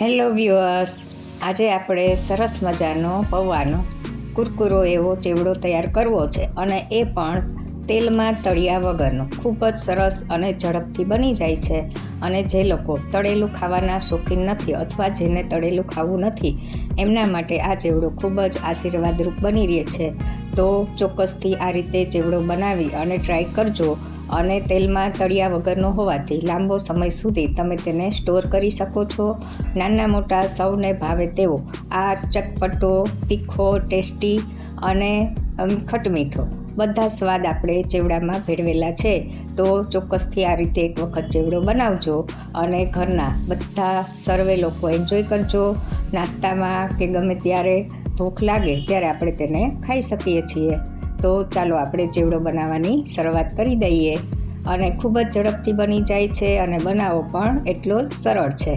Hello viewers આજે આપણે સરસ મજાનો પૌવાનો, કુરકુરો એવો ચેવડો તૈયાર કરવો છે અને એ પણ તેલમાં તળિયા વગરનો. ખૂબ જ સરસ અને ઝડપથી બની જાય છે અને જે લોકો તળેલું ખાવાના શોખીન નથી અથવા જેને તળેલું ખાવું નથી, એમના માટે આ ચેવડો ખૂબ જ આશીર્વાદરૂપ બની રહે છે. તો ચોક્કસથી આ રીતે ચેવડો બનાવી અને ટ્રાય કરજો અને તેલમાં તળિયા વગરનો હોવાથી લાંબો સમય સુધી તમે તેને સ્ટોર કરી શકો છો. નાના મોટા સૌને ભાવે તેવો આ ચટપટો, તીખો, ટેસ્ટી અને ખટમીઠો બધા સ્વાદ આપણે ચેવડામાં ભેળવેલા છે. તો ચોક્કસથી આ રીતે એક વખત ચેવડો બનાવજો અને ઘરના બધા સર્વે લોકો એન્જોય કરજો. નાસ્તામાં કે ગમે ત્યારે ભૂખ લાગે ત્યારે આપણે તેને ખાઈ શકીએ છીએ. તો ચાલો આપણે ચેવડો બનાવવાની શરૂઆત કરી દઈએ. અને ખૂબ જ ઝડપથી બની જાય છે અને બનાવવો પણ એટલો જ સરળ છે.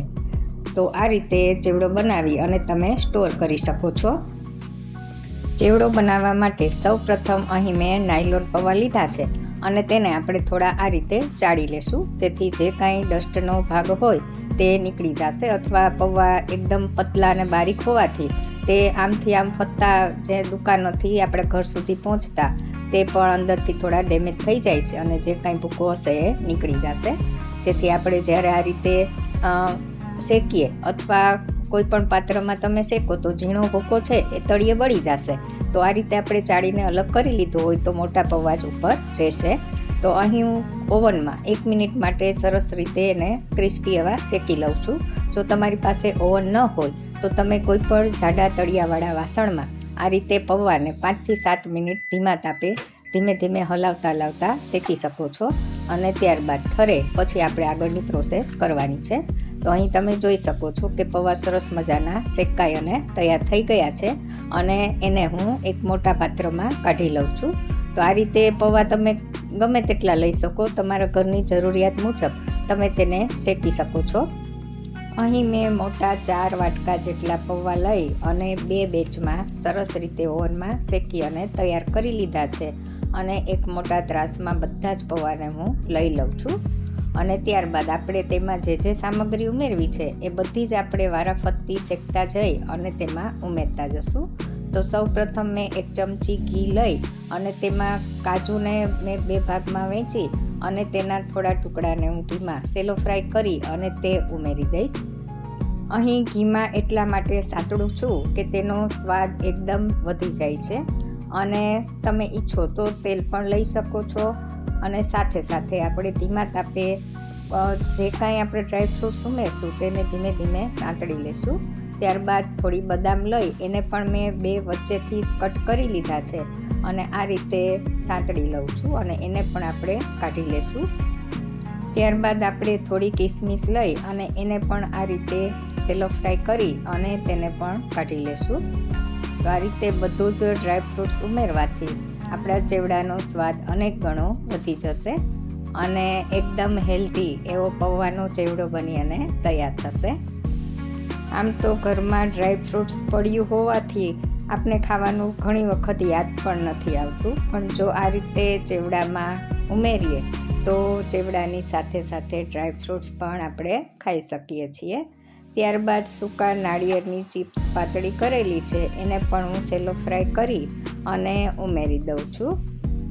તો આ રીતે ચેવડો બનાવી અને તમે સ્ટોર કરી શકો છો. ચેવડો બનાવવા માટે સૌ પ્રથમ અહીં મેં નાયલોન પૌવા લીધા છે અને તેને આપણે થોડા આ રીતે ચાળી લેશું. જેથી જે કાંઈ ડસ્ટનો ભાગ હોય તે નીકળી જશે અથવા પૌવા એકદમ પતલા અને બારીક હોવાથી તે આમથી આમ ફરતા જે દુકાનોથી આપણે ઘર સુધી પહોંચતા, તે પણ અંદરથી થોડા ડેમેજ થઈ જાય છે અને જે કાંઈ ભૂકો હશે એ નીકળી જશે. તેથી આપણે જ્યારે આ રીતે શેકીએ અથવા કોઈ પણ પાત્રમાં તમે શેકો તો ઝીણો ભૂકો છે એ તળિયે બળી જશે. તો આ રીતે આપણે ચાળીને અલગ કરી લીધો હોય તો મોટા પૌવા જ ઉપર રહેશે. તો અહીં હું ઓવનમાં એક મિનિટ માટે સરસ રીતે એને ક્રિસ્પી એવા શેકી લઉં છું. જો તમારી પાસે ઓવન ન હોય, તો તમે કોઈ પણ જાડા તળિયાવાળા વાસણમાં આ રીતે પૌવાને પાંચથી સાત મિનિટ ધીમા તાપે ધીમે ધીમે હલાવતા હલાવતા શેકી શકો છો. અને ત્યારબાદ ઠરે, પછી આપણે આગળની પ્રોસેસ કરવાની છે. તો અહીં તમે જોઈ શકો છો કે પૌવા સરસ મજાના શેકાઈ અને તૈયાર થઈ ગયા છે. અને એને હું એક મોટા પાત્રમાં કાઢી લઉં છું. તો આ રીતે પૌવા તમે ગમે તેટલા લઈ શકો. તમારા ઘરની જરૂરિયાત મુજબ તમે તેને શેકી શકો છો. અહીં મેં મોટા ચાર વાટકા જેટલા પૌવા લઈ અને બે બેચમાં સરસ રીતે ઓવનમાં શેકી અને તૈયાર કરી લીધા છે. અને એક મોટા ત્રાસમાં બધા જ પૌવાને હું લઈ લઉં છું. અને ત્યારબાદ આપણે તેમાં જે જે સામગ્રી ઉમેરવી છે એ બધી જ આપણે વારાફરતી શેકતા જઈ અને તેમાં ઉમેરતા જશું. તો સૌ પ્રથમ મેં એક ચમચી ઘી લઈ અને તેમાં કાજુને મેં બે ભાગમાં વહેંચી અને તેના થોડા ટુકડાને હું ઘીમાં સેલો ફ્રાય કરી અને તે ઉમેરી દઈશ. અહીં ઘીમાં એટલા માટે સાંતળું છું કે તેનો સ્વાદ એકદમ વધી જાય છે અને તમે ઈચ્છો તો તેલ પણ લઈ શકો છો અને સાથે સાથે આપણે ધીમા તાપે જે કાંઈ આપણે ડ્રાયફ્રૂટ્સ ઉમેરશું તેને ધીમે ધીમે સાંતળી લેશું. ત્યારબાદ થોડી બદામ લઈ એને પણ મેં બે વચ્ચેથી કટ કરી લીધા છે અને આ રીતે સાંતળી લઉં છું અને એને પણ આપણે કાઢી લેશું. ત્યારબાદ આપણે થોડી કિસમિસ લઈ અને એને પણ આ રીતે સેલો ફ્રાય કરી અને તેને પણ કાઢી લેશું. તો આ રીતે બધું જ ડ્રાય ફ્રૂટ્સ ઉમેરવાથી આપણા ચેવડાનો સ્વાદ અનેક ગણો વધી જશે અને એકદમ હેલ્ધી એવો પૌવાનો ચેવડો બની અને તૈયાર થશે. આમ તો ઘરમાં ડ્રાયફ્રૂટ્સ પડ્યું હોવાથી આપણે ખાવાનું ઘણી વખત યાદ પણ નથી આવતું. પણ જો આ રીતે ચેવડામાં ઉમેરીએ, તો ચેવડાની સાથે સાથે ડ્રાયફ્રૂટ્સ પણ આપણે ખાઈ શકીએ છીએ. ત્યારબાદ સૂકા નાળિયેરની ચિપ્સ પાતળી કરેલી છે, એને પણ હું સેલો ફ્રાય કરી અને ઉમેરી દઉં છું.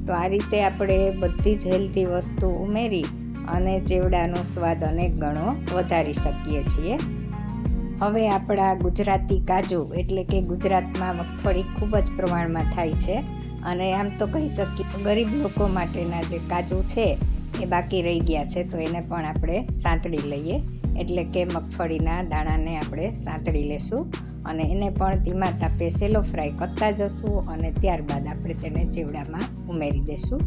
તો આ રીતે આપણે બધી જ હેલ્ધી વસ્તુ ઉમેરી અને ચેવડાનો સ્વાદ અનેક ગણો વધારી શકીએ છીએ. હવે આપણા ગુજરાતી કાજુ એટલે કે ગુજરાતમાં મગફળી ખૂબ જ પ્રમાણમાં થાય છે. અને આમ તો કહી શકીએ ગરીબ લોકો માટેના જે કાજુ છે એ બાકી રહી ગયા છે, તો એને પણ આપણે સાંતળી લઈએ. એટલે કે મગફળીના દાણાને આપણે સાંતળી લેશું અને એને પણ ધીમા તાપે સેલો ફ્રાય કરતા જશું અને ત્યારબાદ આપણે તેને ચીવડામાં ઉમેરી દઈશું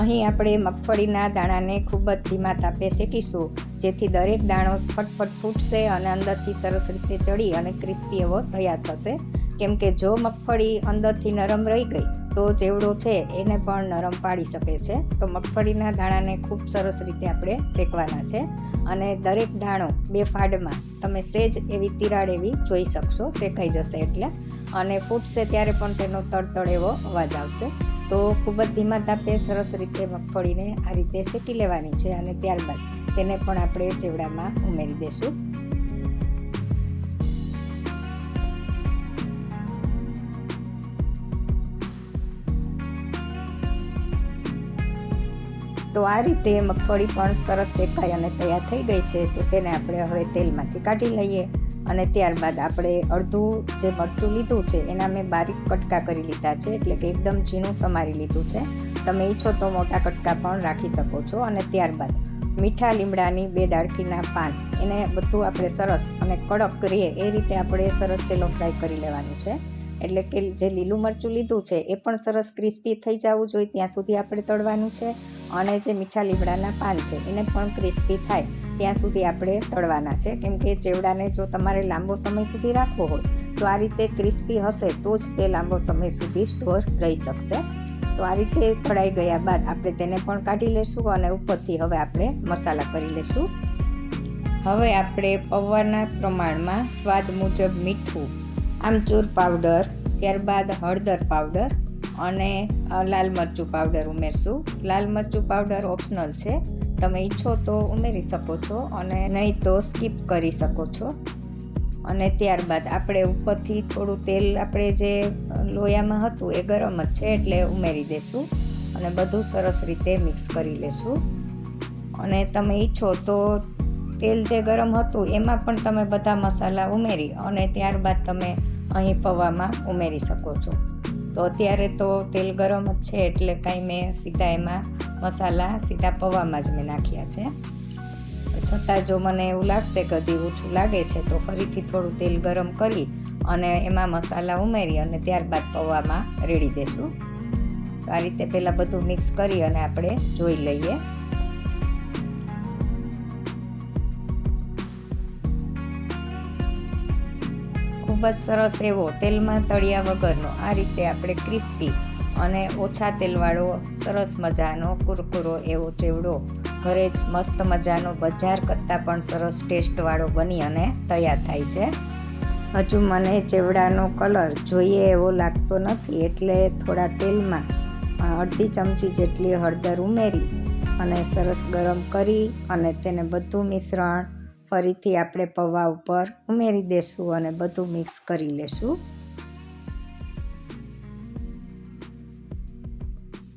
અહીં આપણે મગફળીના દાણાને ખૂબ જ ધીમા તાપે શેકીશું, જેથી દરેક દાણો ફટફટ ફૂટશે અને અંદરથી સરસ રીતે ચડી અને ક્રિસ્પી એવો તૈયાર થશે. કેમ કે જો મગફળી અંદરથી નરમ રહી ગઈ, તો ચેવડો છે એને પણ નરમ પાડી શકે છે. તો મગફળીના દાણાને ખૂબ સરસ રીતે આપણે શેકવાના છે અને દરેક દાણો બે ફાડમાં તમે સેજ એવી તિરાડ એવી જોઈ શકશો, શેકાઈ જશે એટલે. અને ફૂટશે ત્યારે પણ તેનો તડતડ એવો અવાજ આવશે. તો ખૂબ જ ધીમા તાપે સરસ રીતે મગફળીને આ રીતે શેકી લેવાની છે અને ત્યારબાદ તેને પણ આપણે ચેવડામાં ઉમેરી દઈશું તો આ રીતે મગફળી પણ સરસ શેકાઈ અને તૈયાર થઈ ગઈ છે, તો તેને આપણે હવે તેલમાંથી કાઢી લઈએ. અને ત્યારબાદ આપણે અડધું જે મરચું લીધું છે, એના મેં બારીક કટકા કરી લીધા છે, એટલે કે એકદમ ઝીણું સમારી લીધું છે. તમે ઈચ્છો તો મોટા કટકા પણ રાખી શકો છો. અને ત્યારબાદ મીઠા લીમડાની બે ડાળખીના પાન, એને બધું આપણે સરસ અને કડક કરીએ, એ રીતે આપણે સરસ સેલો ફ્રાય કરી લેવાનું છે. એટલે કે જે લીલું મરચું લીધું છે, એ પણ સરસ ક્રિસ્પી થઈ જવું જોઈએ ત્યાં સુધી આપણે તળવાનું છે. અને જે મીઠા લીમડાના પાન છે, એને પણ ક્રિસ્પી થાય ત્યાં સુધી આપણે તળવાના છે. કેમ કે ચેવડાને જો તમારે લાંબો સમય સુધી રાખવો હોય, તો આ રીતે ક્રિસ્પી હશે તો જ તે લાંબો સમય સુધી સ્ટોર રહી શકશે. તો આ રીતે તળાઈ ગયા બાદ આપણે તેને પણ કાઢી લેશું અને ઉપરથી હવે આપણે મસાલા કરી લેશું. હવે આપણે પૌવાના પ્રમાણમાં સ્વાદ મુજબ મીઠું આમચૂર પાવડર, ત્યારબાદ હળદર પાવડર અને લાલ મરચું પાવડર ઉમેરશું. લાલ મરચું પાવડર ઓપ્શનલ છે. તમે ઈચ્છો તો ઉમેરી શકો છો અને નહીં તો સ્કીપ કરી શકો છો. અને ત્યારબાદ આપણે ઉપરથી થોડું તેલ આપણે જે લોયામાં હતું એ ગરમ જ છે એટલે ઉમેરી દઈશું અને બધું સરસ રીતે મિક્સ કરી લેશું. અને તમે ઈચ્છો તો તેલ જે ગરમ હતું, એમાં પણ તમે બધા મસાલા ઉમેરી અને ત્યારબાદ તમે અહીં પૌવામાં ઉમેરી શકો છો. તો અત્યારે તો તેલ ગરમ જ છે, એટલે કાંઈ મેં સીધા એમાં મસાલા સીધા પૌવામાં જ મેં નાખ્યા છે. છતાં જો મને એવું લાગશે કે હજી ઓછું લાગે છે, તો ફરીથી થોડું તેલ ગરમ કરી અને એમાં મસાલા ઉમેરી અને ત્યારબાદ પૌવામાં રેડી દેશું. આ રીતે પહેલાં બધું મિક્સ કરી અને આપણે જોઈ લઈએ. ખૂબ જ સરસ એવો તેલમાં તળિયા વગરનો. આ રીતે આપણે ક્રિસ્પી અને ઓછા તેલવાળો સરસ મજાનો કુરકુરો એવો ચેવડો ઘરે જ મસ્ત મજાનો બજાર કરતાં પણ સરસ ટેસ્ટવાળો બની અને તૈયાર થાય છે. હજુ મને ચેવડાનો કલર જોઈએ એવો લાગતો નથી એટલે થોડા તેલમાં અડધી ચમચી જેટલી હળદર ઉમેરી અને સરસ ગરમ કરી અને તેને બધું મિશ્રણ ફરીથી આપણે પૌવા ઉપર ઉમેરી દેશું અને બધું મિક્સ કરી લેશું.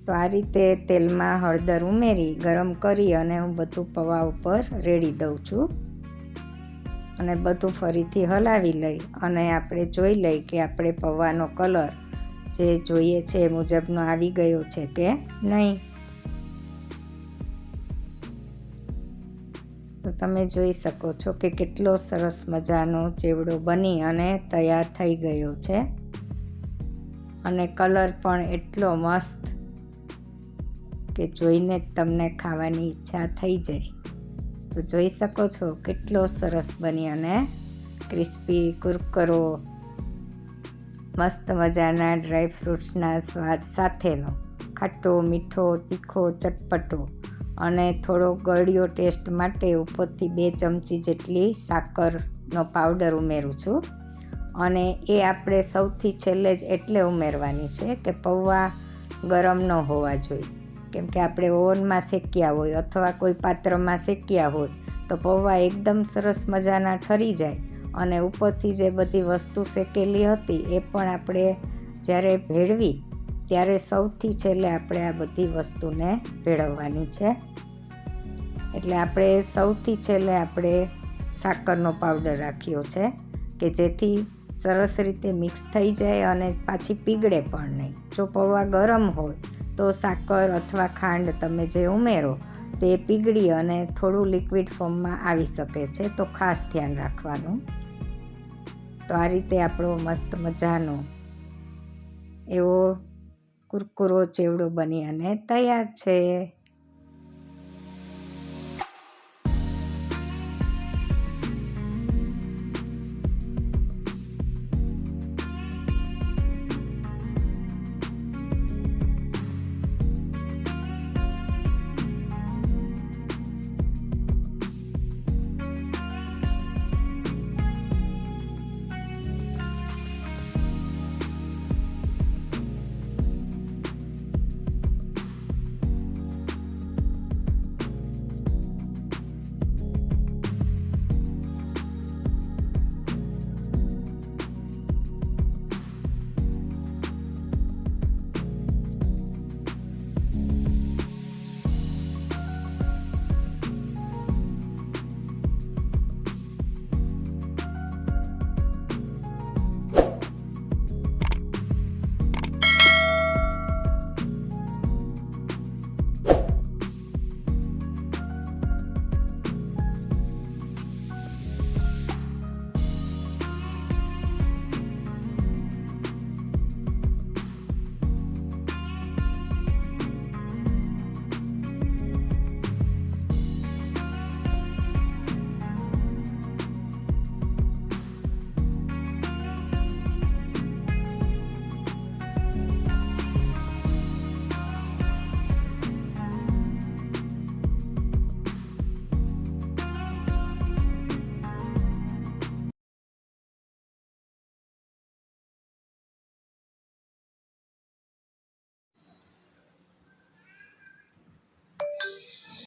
તો આ રીતે તેલમાં હળદર ઉમેરી, ગરમ કરી અને હું બધું પૌવા ઉપર રેડી દઉં છું. અને બધું ફરીથી હલાવી લઈ અને આપણે જોઈ લઈ કે આપણે પૌવાનો કલર જે જોઈએ છે એ મુજબનો આવી ગયો છે કે નહીં. તો તમે જોઈ શકો છો કે કેટલો સરસ મજાનો ચેવડો બની અને તૈયાર થઈ ગયો છે. અને કલર પણ એટલો મસ્ત કે જોઈને જ તમને ખાવાની ઈચ્છા થઈ જાય. તો જોઈ શકો છો કેટલો સરસ બની અને ક્રિસ્પી કુરકરો, મસ્ત મજાના ડ્રાય ફ્રૂટ્સના સ્વાદ સાથેનો. ખાટો, મીઠો, તીખો, ચટપટો. અને થોડો ગળ્યો ટેસ્ટ માટે ઉપરથી બે ચમચી જેટલી સાકરનો પાવડર ઉમેરું છું. અને એ આપણે સૌથી છેલ્લે જ એટલે ઉમેરવાની છે કે પૌવા ગરમ ન હોવા જોઈએ. કેમ કે આપણે ઓવનમાં શેક્યા હોય અથવા કોઈ પાત્રમાં શેક્યા હોય તો પૌવા એકદમ સરસ મજાના ઠરી જાય અને ઉપરથી જે બધી વસ્તુ શેકેલી હતી એ પણ આપણે જ્યારે ભેળવી ત્યારે સૌથી છેલ્લે આપણે આ બધી વસ્તુને ભેળવવાની છે. એટલે આપણે સૌથી છેલ્લે આપણે સાકરનો પાવડર રાખ્યો છે, કે જેથી સરસ રીતે મિક્સ થઈ જાય અને પાછી પીગળે પણ નહીં. જો પૌવા ગરમ હોય, તો સાકર અથવા ખાંડ તમે જે ઉમેરો, તે પીગળી અને થોડું લિક્વિડ ફોર્મમાં આવી શકે છે, તો ખાસ ધ્યાન રાખવાનું. તો આ રીતે આપણો મસ્ત મજાનો એવો કુરકુરો ચેવડો બની અને તૈયાર છે.